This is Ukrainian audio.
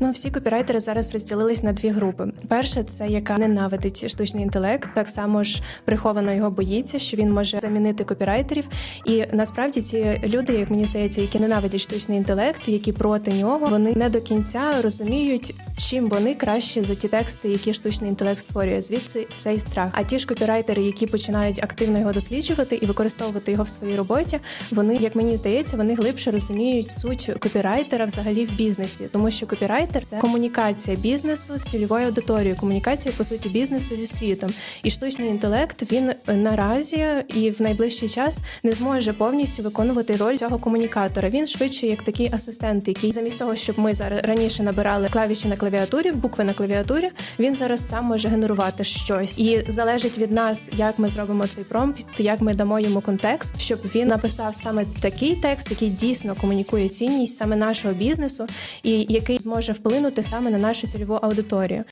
Ну, всі копірайтери зараз розділились на дві групи. Перша це яка ненавидить штучний інтелект, так само ж приховано його боїться, що він може замінити копірайтерів. І насправді ці люди, як мені здається, які ненавидять штучний інтелект, які проти нього, вони не до кінця розуміють, чим вони краще за ті тексти, які штучний інтелект створює. Звідси цей страх. А ті ж копірайтери, які починають активно його досліджувати і використовувати його в своїй роботі, вони, як мені здається, вони глибше розуміють суть копірайтера взагалі в бізнесі, тому що копірайтер це комунікація бізнесу з цільовою аудиторією, комунікація по суті бізнесу зі світом. І штучний інтелект він наразі і в найближчий час не зможе повністю виконувати роль цього комунікатора. Він швидше як такий асистент, який замість того, щоб ми зараз раніше набирали клавіші на клавіатурі, букви на клавіатурі, він зараз сам може генерувати щось, і залежить від нас, як ми зробимо цей промпт, як ми дамо йому контекст, щоб він написав саме такий текст, який дійсно комунікує цінність саме нашого бізнесу, і який зможе вплинути саме на нашу цільову аудиторію.